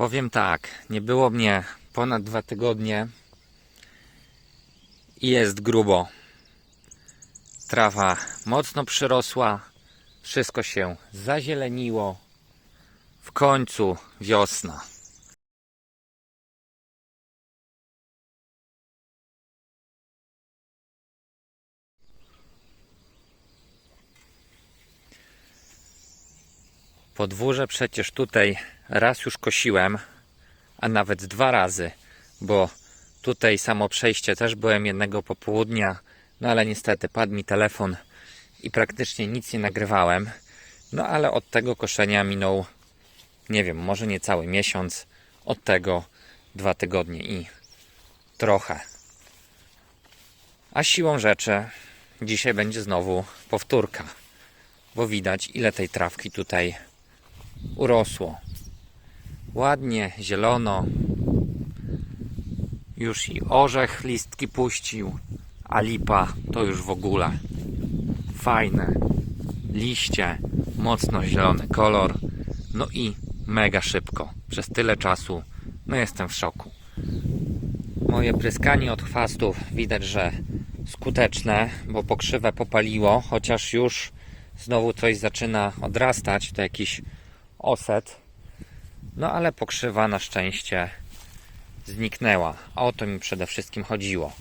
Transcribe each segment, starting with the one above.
Powiem tak, nie było mnie ponad dwa tygodnie i jest grubo. Trawa mocno przyrosła, wszystko się zazieleniło. W końcu wiosna. Podwórze przecież tutaj raz już kosiłem, a nawet dwa razy, bo tutaj samo przejście też byłem jednego popołudnia, no ale niestety padł mi telefon i praktycznie nic nie nagrywałem. No ale od tego koszenia minął, nie wiem, może nie cały miesiąc, od tego dwa tygodnie i trochę. A siłą rzeczy dzisiaj będzie znowu powtórka, bo widać ile tej trawki tutaj urosło. Ładnie, zielono. Już i orzech listki puścił, a lipa to już w ogóle. Fajne liście, mocno zielony kolor. No i mega szybko. Przez tyle czasu, no jestem w szoku. Moje pryskanie od chwastów widać, że skuteczne, bo pokrzywę popaliło, chociaż już znowu coś zaczyna odrastać, to jakiś oset. No ale pokrzywa na szczęście zniknęła. A o to mi przede wszystkim chodziło.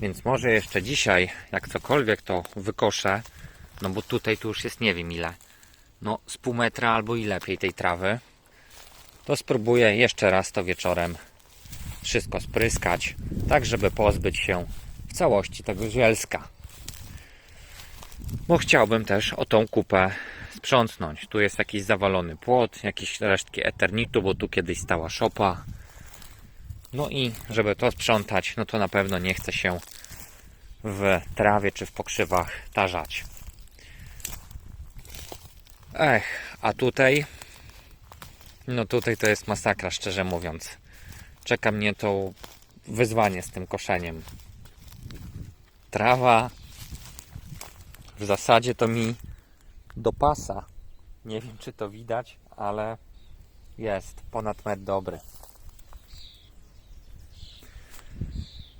Więc może jeszcze dzisiaj, jak cokolwiek to wykoszę, no bo tutaj tu już jest nie wiem ile, no z pół metra albo i lepiej tej trawy, to spróbuję jeszcze raz to wieczorem wszystko spryskać, tak żeby pozbyć się w całości tego zielska. Bo chciałbym też o tą kupę sprzątnąć. Tu jest jakiś zawalony płot, jakieś resztki eternitu, bo tu kiedyś stała szopa. No i żeby to sprzątać, no to na pewno nie chce się w trawie czy w pokrzywach tarzać. Ech, a tutaj no tutaj to jest masakra, szczerze mówiąc. Czeka mnie to wyzwanie z tym koszeniem. Trawa w zasadzie to mi do pasa. Nie wiem, czy to widać, ale jest ponad metr dobry.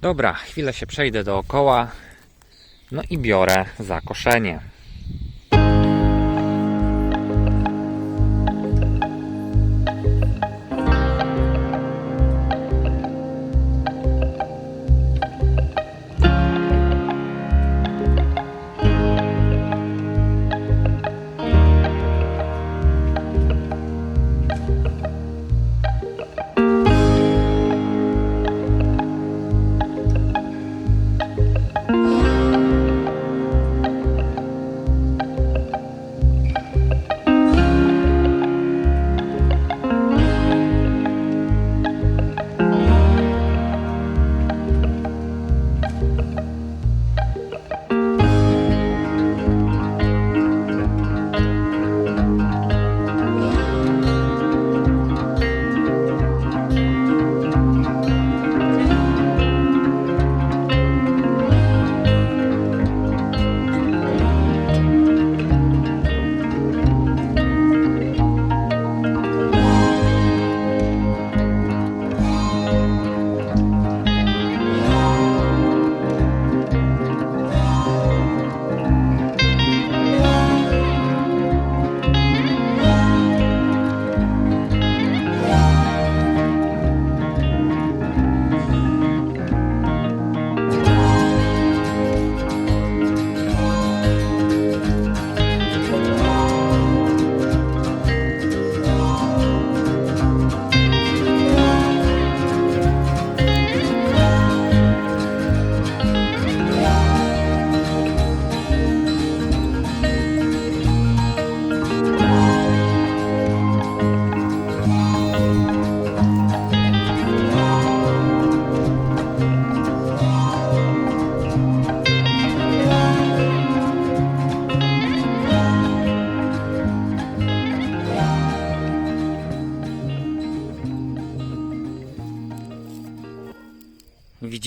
Dobra, chwilę się przejdę dookoła. No i biorę za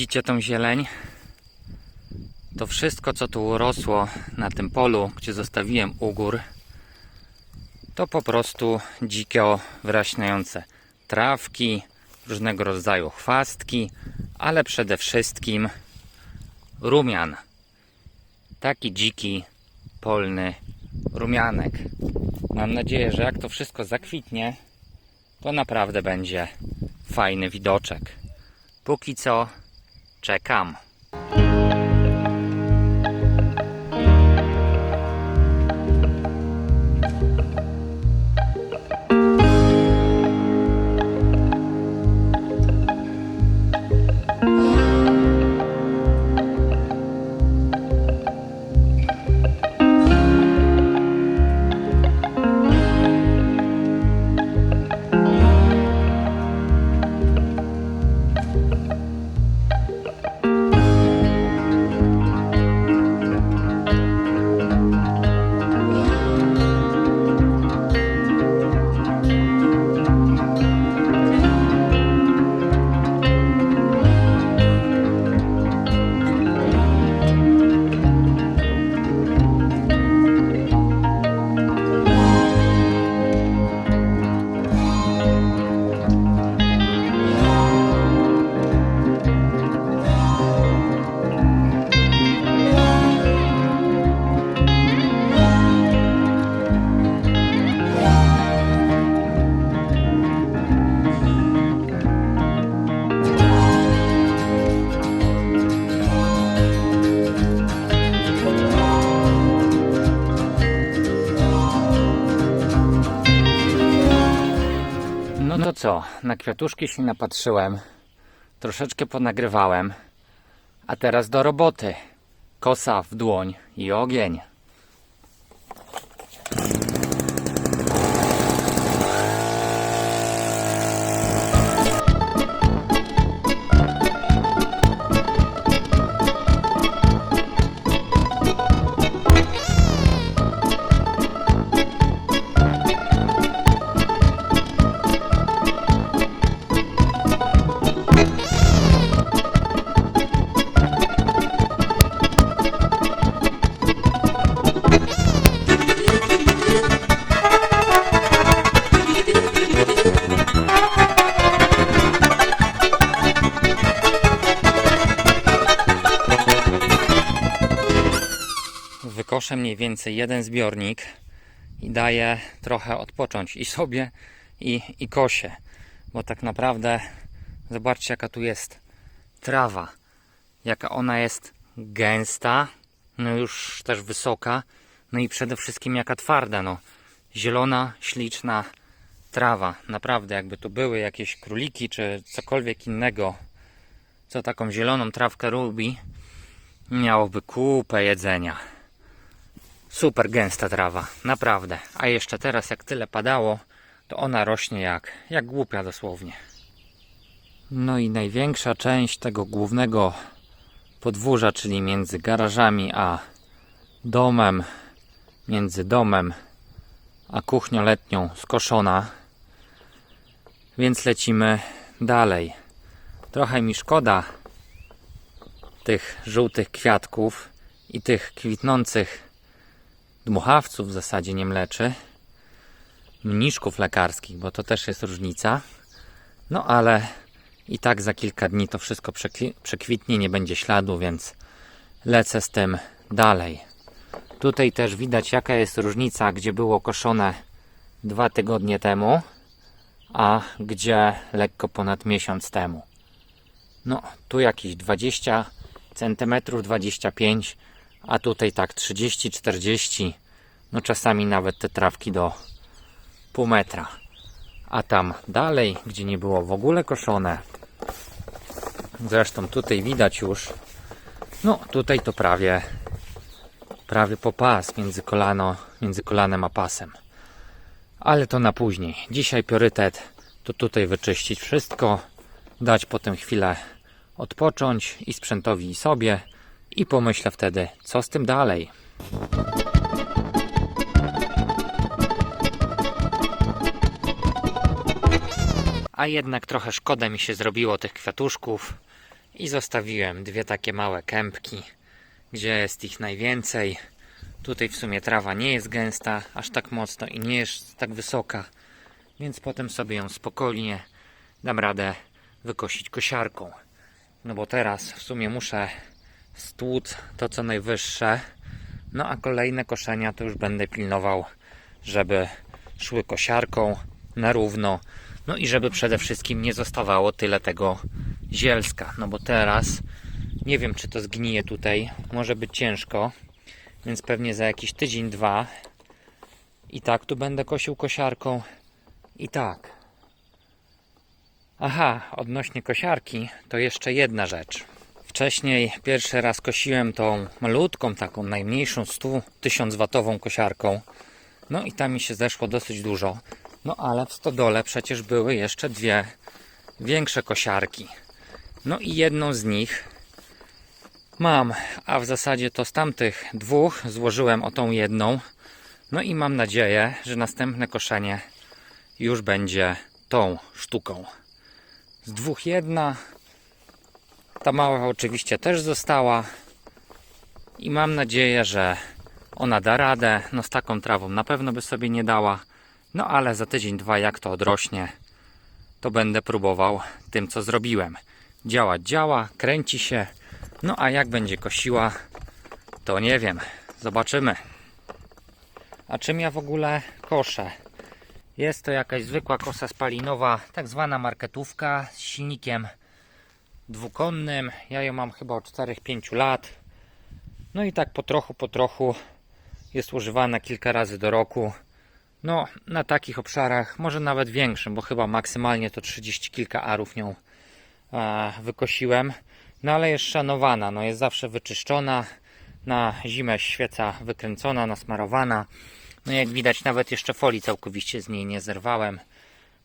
Widzicie tą zieleń? To wszystko, co tu urosło na tym polu, gdzie zostawiłem u gór, to po prostu dzikie wraśniające trawki, różnego rodzaju chwastki, ale przede wszystkim rumian. Taki dziki, polny rumianek. Mam nadzieję, że jak to wszystko zakwitnie, to naprawdę będzie fajny widoczek. Póki co czekam. Co, na kwiatuszki się napatrzyłem, troszeczkę ponagrywałem, a teraz do roboty. Kosa w dłoń i ogień. Wykoszę mniej więcej jeden zbiornik i daję trochę odpocząć i sobie, i, i kosie. Bo tak naprawdę zobaczcie, jaka tu jest trawa. Jaka ona jest gęsta, no już też wysoka, no i przede wszystkim jaka twarda. No. Zielona, śliczna trawa. Naprawdę, jakby to były jakieś króliki czy cokolwiek innego, co taką zieloną trawkę lubi, miałoby kupę jedzenia. Super gęsta trawa, naprawdę. A jeszcze teraz, jak tyle padało, to ona rośnie jak, jak głupia dosłownie. No i największa część tego głównego podwórza, czyli między garażami a domem, między domem a kuchnią letnią skoszona. Więc lecimy dalej. Trochę mi szkoda tych żółtych kwiatków i tych kwitnących dmuchawców w zasadzie nie mleczy, mniszków lekarskich, bo to też jest różnica. No ale i tak za kilka dni to wszystko przekwi- przekwitnie, nie będzie śladu, więc lecę z tym dalej. Tutaj też widać jaka jest różnica, gdzie było koszone dwa tygodnie temu, a gdzie lekko ponad miesiąc temu. No, tu jakieś 20 cm, 25 a tutaj tak 30-40, no czasami nawet te trawki do pół metra. A tam dalej, gdzie nie było w ogóle koszone, zresztą tutaj widać już, no tutaj to prawie, prawie po pas między kolano, między kolanem a pasem. Ale to na później. Dzisiaj priorytet to tutaj wyczyścić wszystko, dać potem chwilę odpocząć i sprzętowi i sobie i pomyślę wtedy, co z tym dalej. A jednak trochę szkoda mi się zrobiło tych kwiatuszków i zostawiłem dwie takie małe kępki, gdzie jest ich najwięcej. Tutaj w sumie trawa nie jest gęsta aż tak mocno i nie jest tak wysoka, więc potem sobie ją spokojnie dam radę wykosić kosiarką. No bo teraz w sumie muszę stłuc to co najwyższe. No a kolejne koszenia to już będę pilnował, żeby szły kosiarką na równo. No i żeby przede wszystkim nie zostawało tyle tego zielska. No bo teraz nie wiem czy to zgnije tutaj. Może być ciężko. Więc pewnie za jakiś tydzień, dwa i tak tu będę kosił kosiarką. I tak. Aha, odnośnie kosiarki, to jeszcze jedna rzecz. Wcześniej pierwszy raz kosiłem tą malutką, taką najmniejszą 100 1000 watową kosiarką. No i tam mi się zeszło dosyć dużo. No ale w stodole przecież były jeszcze dwie większe kosiarki. No i jedną z nich mam, a w zasadzie to z tamtych dwóch złożyłem o tą jedną. No i mam nadzieję, że następne koszenie już będzie tą sztuką. Z dwóch jedna. Ta mała oczywiście też została. I mam nadzieję, że ona da radę. No z taką trawą na pewno by sobie nie dała. No ale za tydzień, dwa jak to odrośnie, to będę próbował tym co zrobiłem. Działa, działa, kręci się. No a jak będzie kosiła, to nie wiem. Zobaczymy. A czym ja w ogóle koszę? Jest to jakaś zwykła kosa spalinowa, tak zwana marketówka z silnikiem dwukonnym. Ja ją mam chyba od 4-5 lat. No i tak po trochu, po trochu jest używana kilka razy do roku. No, na takich obszarach, może nawet większym, bo chyba maksymalnie to 30 kilka arów nią e, wykosiłem. No ale jest szanowana, no jest zawsze wyczyszczona. Na zimę świeca wykręcona, nasmarowana. No jak widać nawet jeszcze folii całkowicie z niej nie zerwałem,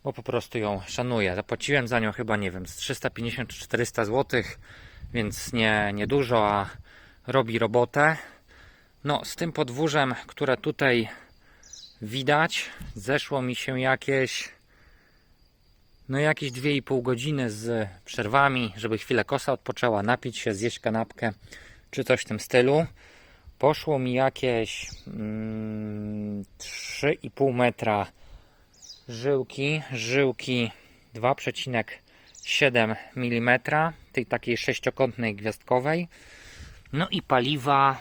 bo po prostu ją szanuję. Zapłaciłem za nią chyba, nie wiem, z 350 czy 400 zł, więc nie, nie dużo, a robi robotę. No z tym podwórzem, które tutaj widać, zeszło mi się jakieś no jakieś 2,5 godziny z przerwami, żeby chwilę kosa odpoczęła, napić się, zjeść kanapkę czy coś w tym stylu. Poszło mi jakieś mm, 3,5 metra żyłki, żyłki 2,7 mm, tej takiej sześciokątnej gwiazdkowej. No i paliwa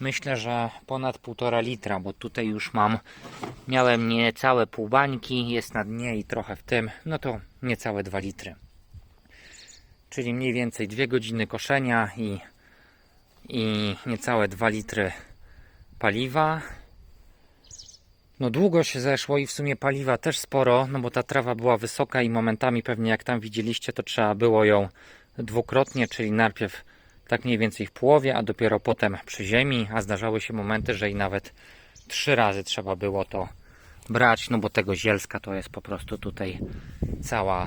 myślę, że ponad 1,5 litra, bo tutaj już mam, miałem niecałe pół bańki, jest na dnie i trochę w tym, no to niecałe 2 litry. Czyli mniej więcej 2 godziny koszenia i i niecałe 2 litry paliwa. No długo się zeszło i w sumie paliwa też sporo, no bo ta trawa była wysoka i momentami pewnie jak tam widzieliście, to trzeba było ją dwukrotnie, czyli najpierw tak mniej więcej w połowie, a dopiero potem przy ziemi, a zdarzały się momenty, że i nawet trzy razy trzeba było to brać, no bo tego zielska to jest po prostu tutaj cała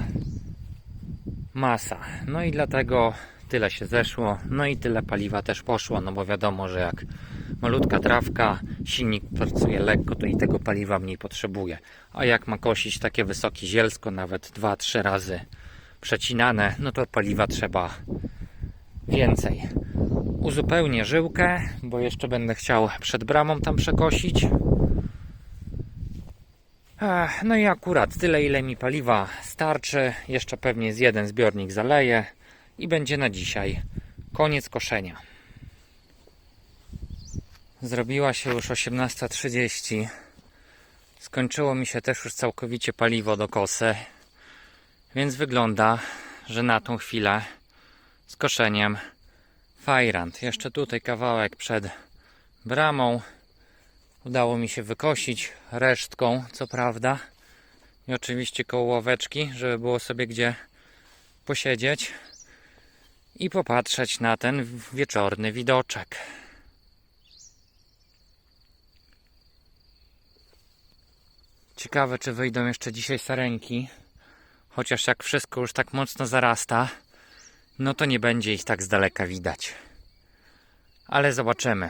masa. No i dlatego tyle się zeszło, no i tyle paliwa też poszło, no bo wiadomo, że jak malutka trawka, silnik pracuje lekko, to i tego paliwa mniej potrzebuje. A jak ma kosić takie wysokie zielsko, nawet 2-3 razy przecinane, no to paliwa trzeba więcej. Uzupełnię żyłkę, bo jeszcze będę chciał przed bramą tam przekosić. No i akurat tyle, ile mi paliwa starczy. Jeszcze pewnie z jeden zbiornik zaleję i będzie na dzisiaj koniec koszenia. Zrobiła się już 18.30. Skończyło mi się też już całkowicie paliwo do kosy. Więc wygląda, że na tą chwilę z koszeniem fajrant. Jeszcze tutaj kawałek przed bramą. Udało mi się wykosić resztką, co prawda. I oczywiście koło ławeczki, żeby było sobie gdzie posiedzieć i popatrzeć na ten wieczorny widoczek. Ciekawe, czy wyjdą jeszcze dzisiaj sarenki. Chociaż jak wszystko już tak mocno zarasta, no to nie będzie ich tak z daleka widać. Ale zobaczymy.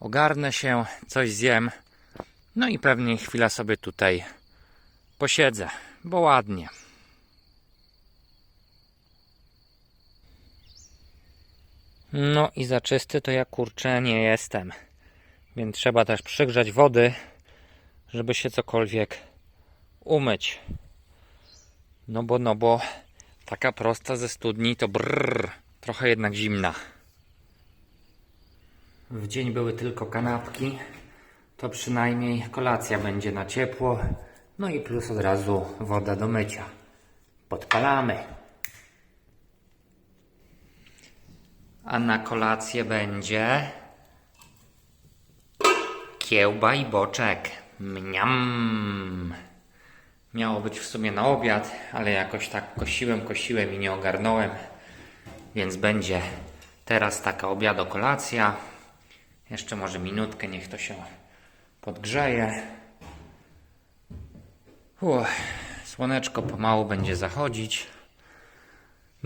Ogarnę się, coś zjem. No i pewnie chwila sobie tutaj posiedzę, bo ładnie. No i za czysty to ja kurczę nie jestem. Więc trzeba też przygrzać wody, żeby się cokolwiek umyć. No bo, no bo taka prosta ze studni to brrr, trochę jednak zimna. W dzień były tylko kanapki, to przynajmniej kolacja będzie na ciepło, no i plus od razu woda do mycia. Podpalamy. A na kolację będzie kiełba i boczek. Mniam. Miało być w sumie na obiad, ale jakoś tak kosiłem, kosiłem i nie ogarnąłem. Więc będzie teraz taka obiado kolacja. Jeszcze może minutkę, niech to się podgrzeje. Uff, słoneczko pomału będzie zachodzić.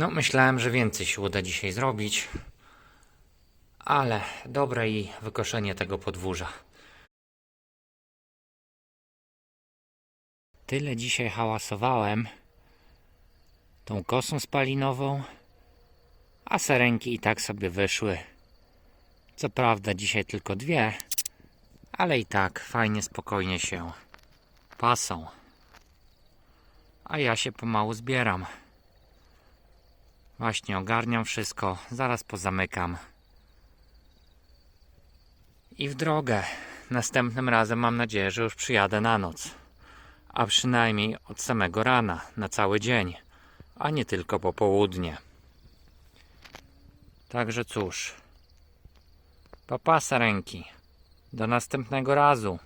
No, myślałem, że więcej się uda dzisiaj zrobić. Ale dobre i wykoszenie tego podwórza. Tyle dzisiaj hałasowałem tą kosą spalinową, a sarenki i tak sobie wyszły. Co prawda dzisiaj tylko dwie, ale i tak fajnie, spokojnie się pasą. A ja się pomału zbieram. Właśnie ogarniam wszystko, zaraz pozamykam. I w drogę. Następnym razem mam nadzieję, że już przyjadę na noc. A przynajmniej od samego rana, na cały dzień, a nie tylko po południe. Także cóż. Papa ręki. Do następnego razu.